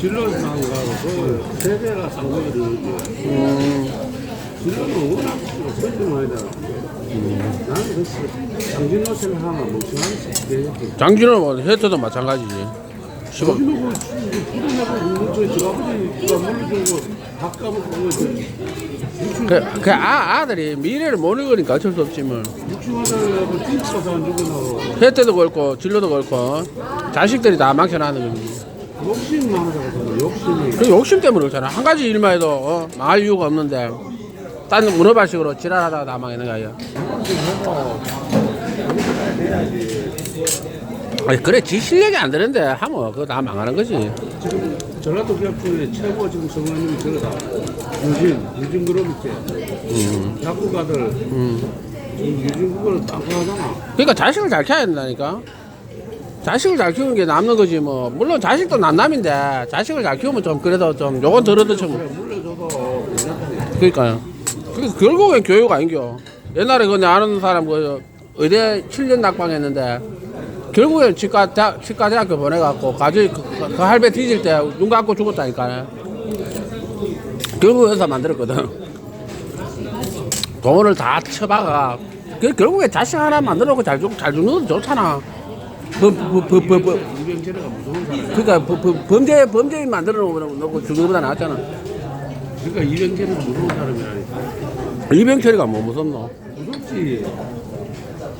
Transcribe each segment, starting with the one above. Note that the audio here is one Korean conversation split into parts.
진로만 가고 그 세대가 쌍거리를 음, 진로는 워낙. 나는 그 장진호 쌤 하나 멍청한 새끼. 장진호 뭐 마찬가지지. 장진호 그 부르냐고 저, 저 아버지가 물려주고 밥 까먹고 그 그, 그 아, 아들이 미래를 모르니까 어쩔 수 없지 뭐. 육중하다고 띵커서 안 주고 나고 혜태도 그렇고 진로도 그렇고 자식들이 다 망쳐나는 거지. 욕심 많아서 욕심이 그 욕심 때문에 그렇잖아. 한 가지 일만 해도 어, 망할 이유가 없는데 딴 문어발식으로 지랄하다가 다 망하는 거 아니야. 아니 그래 지 실력이 안 되는데 하면 그거 다 망하는 거지. 지금 전라도 기업 중에 최고 지금 성우님이 저거다 유진 유진 그룹 있지 음. 야구가들 음. 지금 유진 그걸 땅콩 하잖아 그러니까 자식을 잘 키워야 된다니까. 자식을 잘 키우는 게 남는 거지 뭐. 물론 자식도 남남인데 자식을 잘 키우면 좀 그래도 좀 요건 좀 물려줘도 괜찮다니 그러니까요. 그 결국엔 교육 아닌겨. 옛날에 그 내 아는 사람 그 의대 7년 낙방했는데 결국엔 치과 대학, 치과 대학교 보내갖고 가족이 그, 그, 그 할배 뒤질 때 눈 감고 죽었다니까. 결국 회사 만들었거든. 돈을 다 쳐박아. 그 결국에 자식 하나 만들어 놓고 잘, 죽, 잘 죽는 것도 좋잖아. 범, 범, 범, 범, 범, 무서운 그러니까 범- 범- 범죄 범죄인 만들어 놓고 죽는 것보다 낫잖아. 그러니까 이병재는 무서운 사람이라니까 이병철이가 뭐 무섭노? 무섭지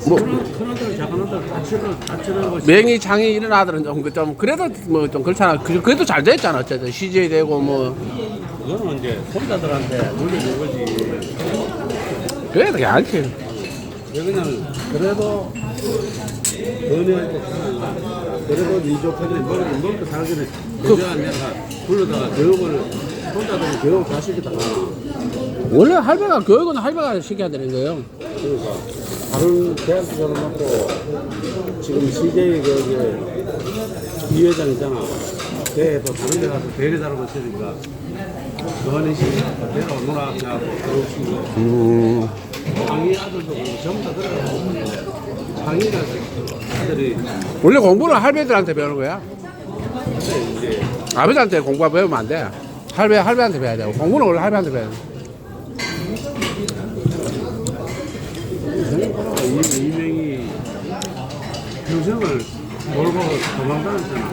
뭐 큰, 큰 아들 작은 아들 다 치러 다 치러고 맹이 창이 이런 아들은 좀, 그- 좀 그래도 뭐 좀 그렇잖아. 그- 그래도 잘 됐잖아. 어쨌든 CJ 되고 뭐 그거는 이제 손자들한테 물려준 거지 그래도 괜찮지. 그냥 그래도 연애하고 그래도 네 조카들이 먹고 먹고 살기는 그저 내가 불러다가 교육을 손자들은 교육 다 시키다가 원래 할배가 교육은 할배가 시켜야 되는 거예요. 그러니까 다른 대학교 졸업하고 지금 CJ 거기 이 회장 있잖아. 걔도 다른 데 가서 대리자로 있으니까 너네 시키니까 내가 누나 하고 교육시키고 음, 장이 아들도 그렇고 전부 다 그래 장이가 아들이 원래 공부는 할배들한테 배우는 거야. 근데 이제 아버지한테 공부 배우면 안 돼. 할배 할배한테 배워야 되고 공부는 원래 할배한테 배워야 돼. 생각보다 이- 이명이 평생을 몰고 도망다녔잖아